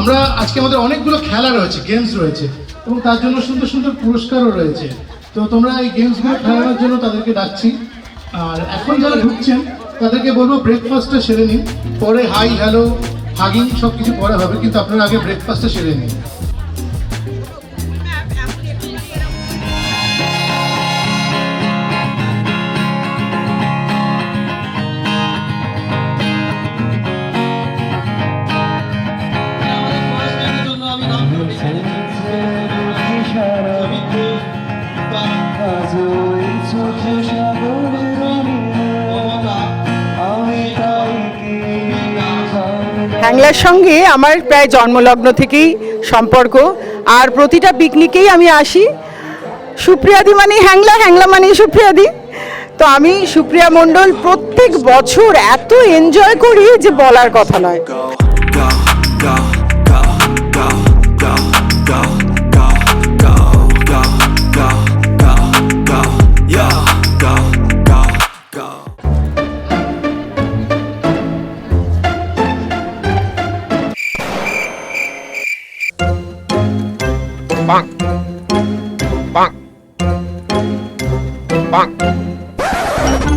আমরা আজকে আমাদের অনেকগুলো খেলা রয়েছে গেমস রয়েছে, এবং তার জন্য সুন্দর সুন্দর পুরস্কারও রয়েছে। তো তোমরা এই গেমসগুলো খেলানোর জন্য তাদেরকে ডাকছি। আর এখন যারা ঢুকছেন, তাদেরকে বলব ব্রেকফাস্টটা সেরে নিন। পরে হাই হ্যালো হাগিং সব কিছু পরে হবে, কিন্তু আপনারা আগে ব্রেকফাস্টটা সেরে নিন। হ্যাংলার সঙ্গে আমার প্রায় জন্মলগ্ন থেকেই সম্পর্ক, আর প্রতিটা পিকনিকেই আমি আসি। সুপ্রিয়াদি মানে হ্যাংলা হ্যাংলা মানে সুপ্রিয়াদি। তো আমি সুপ্রিয়া মণ্ডল প্রত্যেক বছর এত এনজয় করি যে বলার কথা নয়। Bang. Bang. Bang.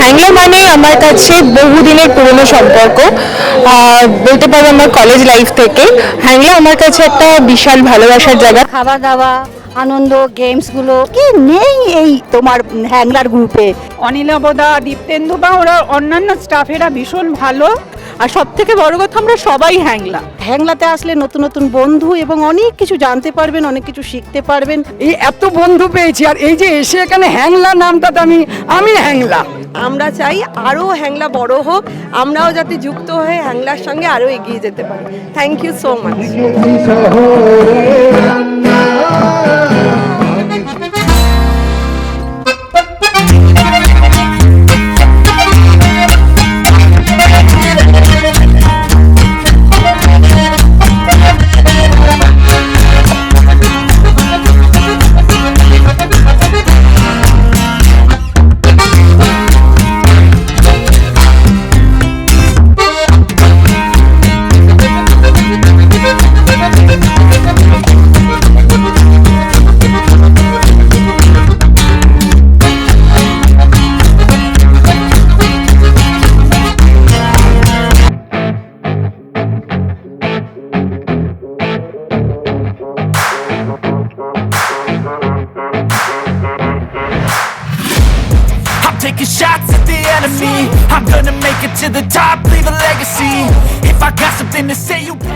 হ্যাংলা মানে আমার কাছে বহুদিনের পুরনো সম্পর্ক। বলতে পারো আমার কলেজ লাইফ থেকে। হ্যাংলো আমার কাছে একটা বিশাল ভালোবাসার জায়গা। খাওয়া দাওয়া আনন্দ গেমসগুলো কি নেই এই তোমার হ্যাংলার গ্রুপে অনিলাবদা দীপ্তেন্দু বা ওরা অন্যান্য স্টাফেরা ভীষণ ভালো। আর সব থেকে বড় কথা আমরা সবাই হ্যাংলা। হ্যাংলাতে আসলে নতুন নতুন বন্ধু এবং অনেক কিছু জানতে পারবেন অনেক কিছু শিখতে পারবেন। এই এত বন্ধু পেয়েছি আর এই যে এসে এখানে হ্যাংলা নামটাতে আমি আমি হ্যাংলা। আমরা চাই আরও হ্যাংলা বড় হোক আমরাও যাতে যুক্ত হয়ে হ্যাংলার সঙ্গে আরও এগিয়ে যেতে পারি। Thank you so much taking shots at the enemy. I'm gonna make it to the top, leave a legacy. If I got something to say, you.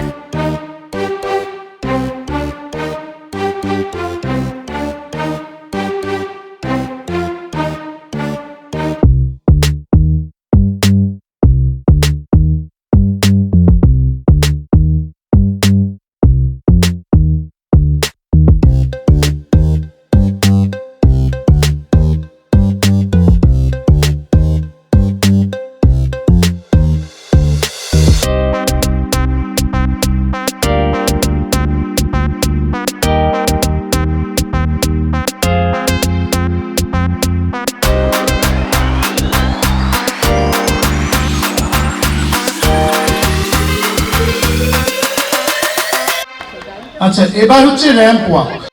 আচ্ছা এবার হচ্ছে র্যাম্প ওয়াক।